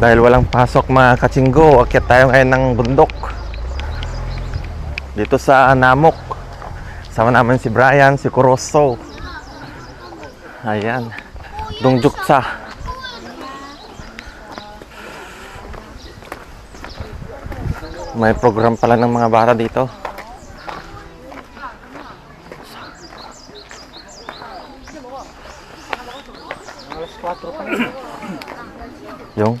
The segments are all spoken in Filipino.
Dahil walang pasok mga katsinggo, akyat tayo ngayon ng bundok. Dito sa Namok. Sama namin si Brian, si Coroso. Ayan. Dungjuksa. May program pala ng mga bata dito. Yung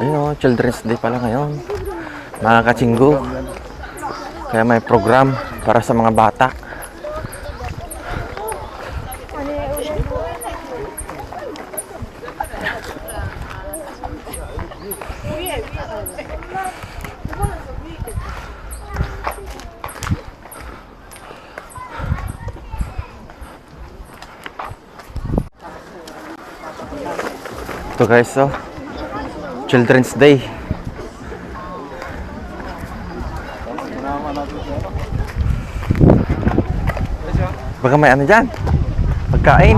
Ayun o, Children's Day pala ngayon. Mga katsinggo. Kaya may program para sa mga bata. Ito guys, oh. Children's Day. Baka may ano dyan? Pagkain.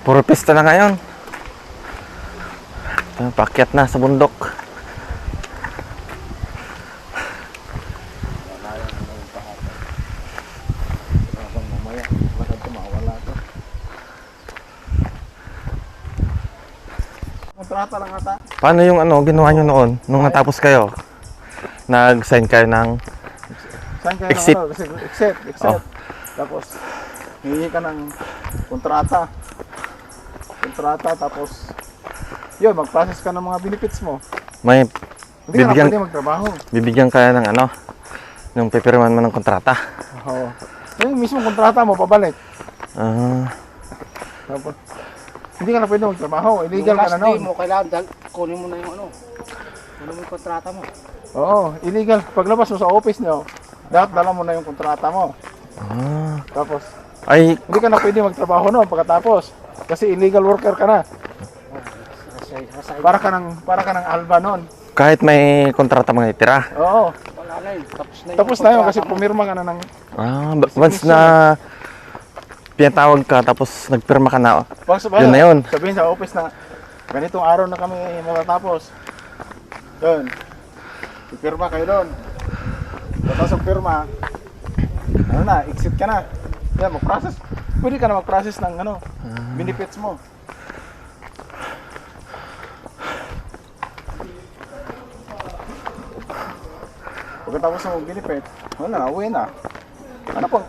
Puro pista na ngayon. Ito, Paakyat na sa bundok. Mamaya, baka ito mawala to. Kontrata lang ata. Paano yung ano, ginawa nyo noon? Nung natapos kayo? Nag-sign kayo ng... Saan kayo Exit. ng ano? Exit, exit. Oh. Tapos, hihingi ka ng kontrata. Kontrata, tapos, yun, mag-process ka ng mga benefits mo. May Hindi ka na Bibigyan- pwede magtrabaho. bibigyan kaya ng ano? Nung pipirman mo ng kontrata. Oo. Yung mismo kontrata mo, pabalik. Ah, Tapos, hindi ka na pwede magtrabaho. Illegal Yung ka na last day noon. mo, kailangan dal- kunin mo na yung ano. Kunin mo yung kontrata mo. Oo, illegal. Paglabas mo sa office nyo, dapat dala mo na yung kontrata mo. ah. Tapos, Ay, hindi ka na pwede magtrabaho noon pagkatapos. Kasi illegal worker ka na. Rasay, rasay. Para ka ng, para ka ng alba noon. kahit may kontrata mga itira. Oo. Wala na yun. Tapos na yung Tapos na yun kasi pumirma ka na ng... Ah, ba- once na pinatawag ka tapos nagpirma ka na. Pag Yun na yun. Sabihin sa office na, ganitong araw na kami matatapos. Doon. Ipirma kayo doon. Tapos ang pirma, ano na, exit ka na. Yan, mag-process. Pwede ka na mag-process ng ano, benefits mo. Pagkatapos ng benefit, wala, uwi na. Ano pang,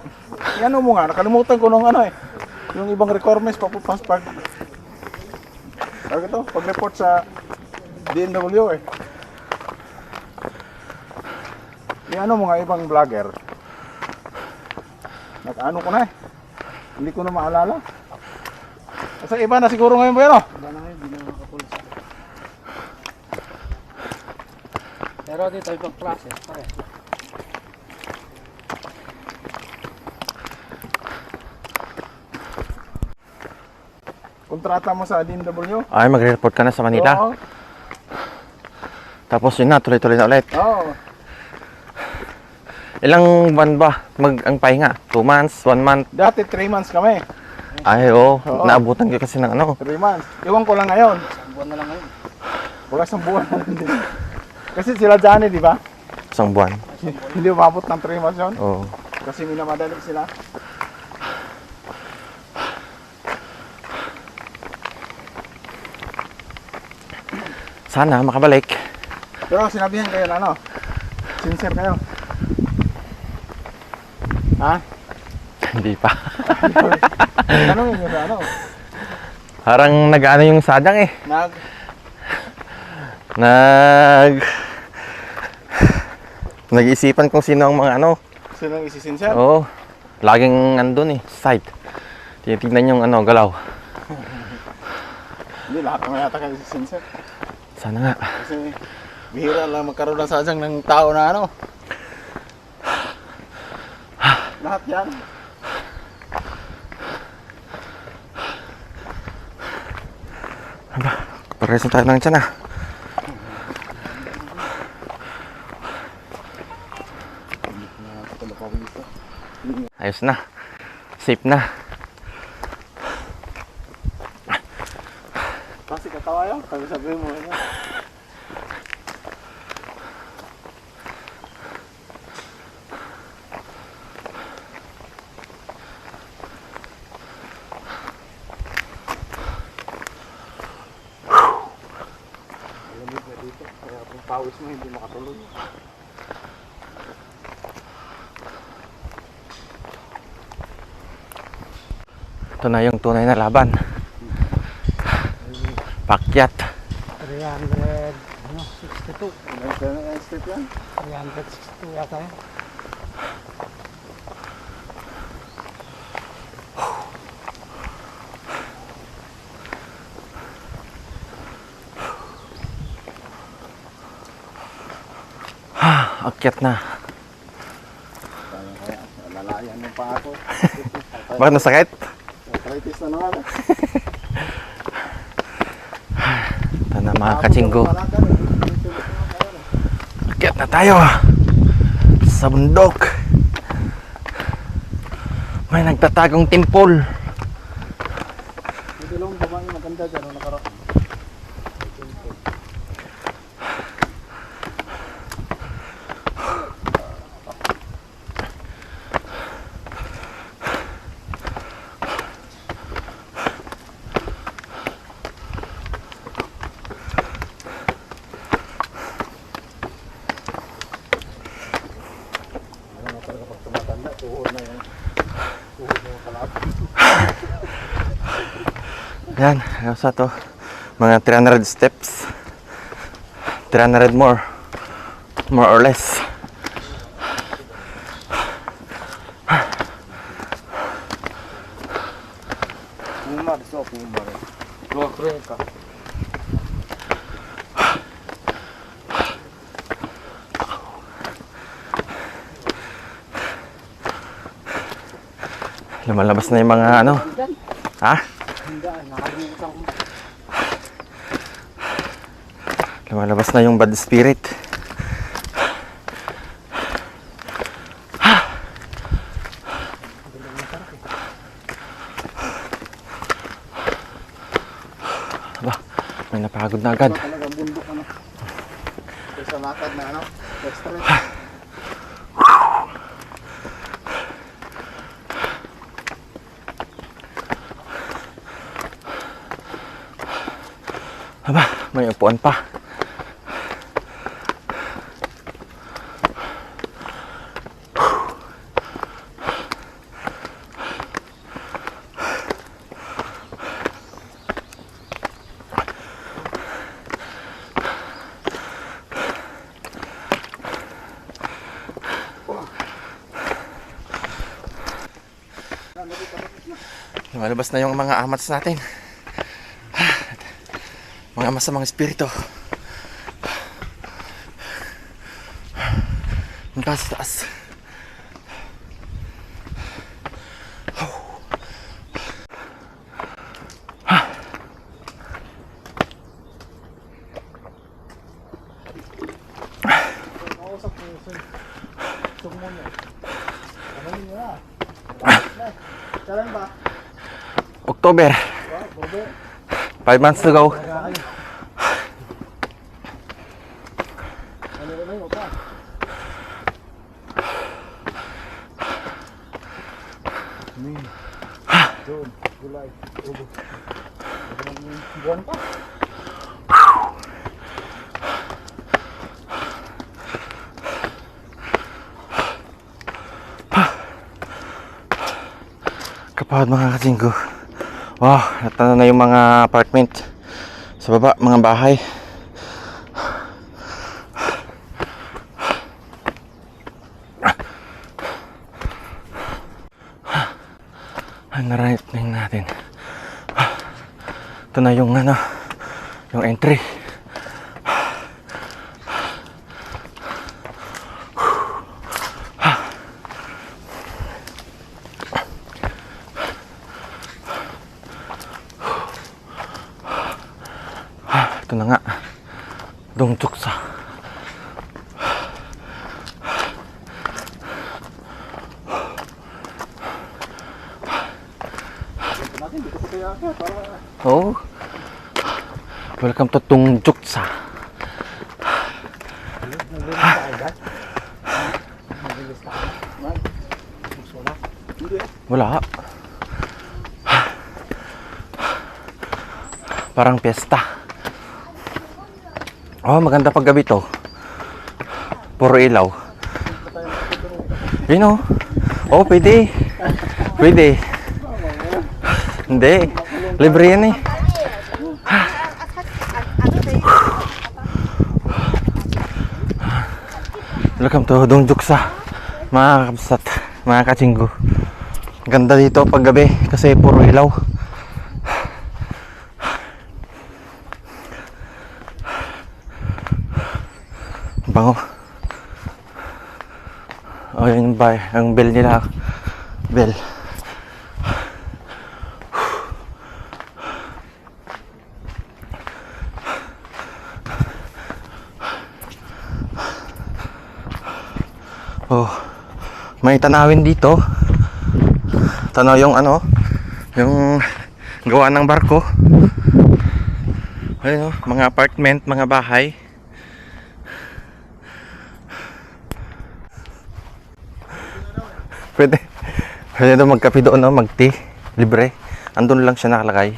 yan mo nga, nakalimutan ko nung ano eh. Yung ibang requirements papupas pag pag ito, pag-report sa DNW eh. Yung ano mga ibang vlogger. Nag-ano ko na eh. Hindi ko na maalala. Sa iba na siguro ngayon ba yun oh? Wala na ngayon, hindi na makapulis. Pero dito, ibang klase. Pare. Kontrata mo sa DNW. Ay, magre-report ka na sa Manila. Oo. Tapos yun na, tuloy-tuloy na ulit. Oo. Ilang buwan ba mag ang pahinga? Two months? One month? Dati 3 months kami. Ay, oo. Oo. Naabutan ko kasi ng ano. 3 months. Iwan ko lang ngayon. Isang buwan na lang ngayon. Wala isang buwan na lang din. Kasi sila Johnny, di ba? Isang buwan. Hindi umabot ng 3 months yun. Oo. Kasi minamadali sila. Sana makabalik. Pero sinabihan kayo na ano, sincere kayo. Ha? Hindi pa. Tanongin nyo sa ano, Parang nag-ano yung sadang eh. nag, Nag... Nag-iisipan kung sino ang mga ano. Sino ang isisinsan? Oo. Laging nandun eh, site. Tinitignan yung ano, galaw. Hindi, lahat naman yata kayo isisinsan. Sana nga. Kasi bihira lang magkaroon ng sadyang ng tao na ano. Lahat yan. Pares na tayo ng tiyan ah. Ayos na. Safe na. Kasi katawa yun. Sabi sabi mo. Ano? Malamig na dito. Kaya kung pawis mo hindi makatuloy. Ito na yung tunay na laban. Pakyat. 300, ano, 62. Ilan ka na ang step yan? 362 yata yan. Akyat na. Kaya kaya. Lalayan mo pa ako. Bakit nasakit? Arthritis na naman. Ito na mga eh. Akyat na tayo. Sa bundok. May nagtatagong timpol. Hindi lang bumang maganda dyan. Ano nakarap? Ano na talaga pag tumatanda, tuhod na yan. Tuhod na yung kalapit. Yan, sa to? Mga 300 steps. 300 more. More or less. Umar, so umar. Dua kreka. Lumalabas na yung mga ano. Ha? Hindi, nakalimutan ko. Lumalabas na yung bad spirit. Aba, may napagod na agad. Kaysa lakad na ano. Extra. Aba, may upuan pa. Lumalabas na yung mga amats natin. Mga masamang espiritu. Ang taas, October. Wow, bobe. Five months to go. Buwan pa? Kapag mga kasinggo. Ah, wow, natano na yung mga apartment sa baba, mga bahay. Ang Naranating natin. Ito na yung ano, yung entry. Na nga. Ako para Oh. Welcome to Tungjuksa. Wala. Parang piyesta. Oh, maganda pag gabi to. Puro ilaw. Yun oh. Oh, pwede. Pwede. Hindi. Libre yan eh. Welcome to Dongjuksa. Mga kapsat, mga kachinggo. Ganda dito pag kasi puro ilaw. Bango. Oh, yun yung bay, ang bell nila. Bell. Oh, may tanawin dito. Tanaw yung ano, yung gawa ng barko. Ayun oh, mga apartment, mga bahay. Pwede. Pwede daw magkape doon, no? mag-tea. Libre. Andun lang siya nakalagay.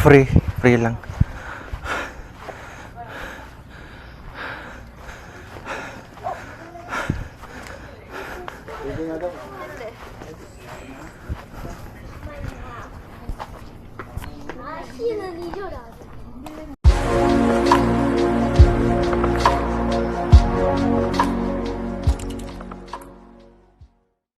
Free. Free lang.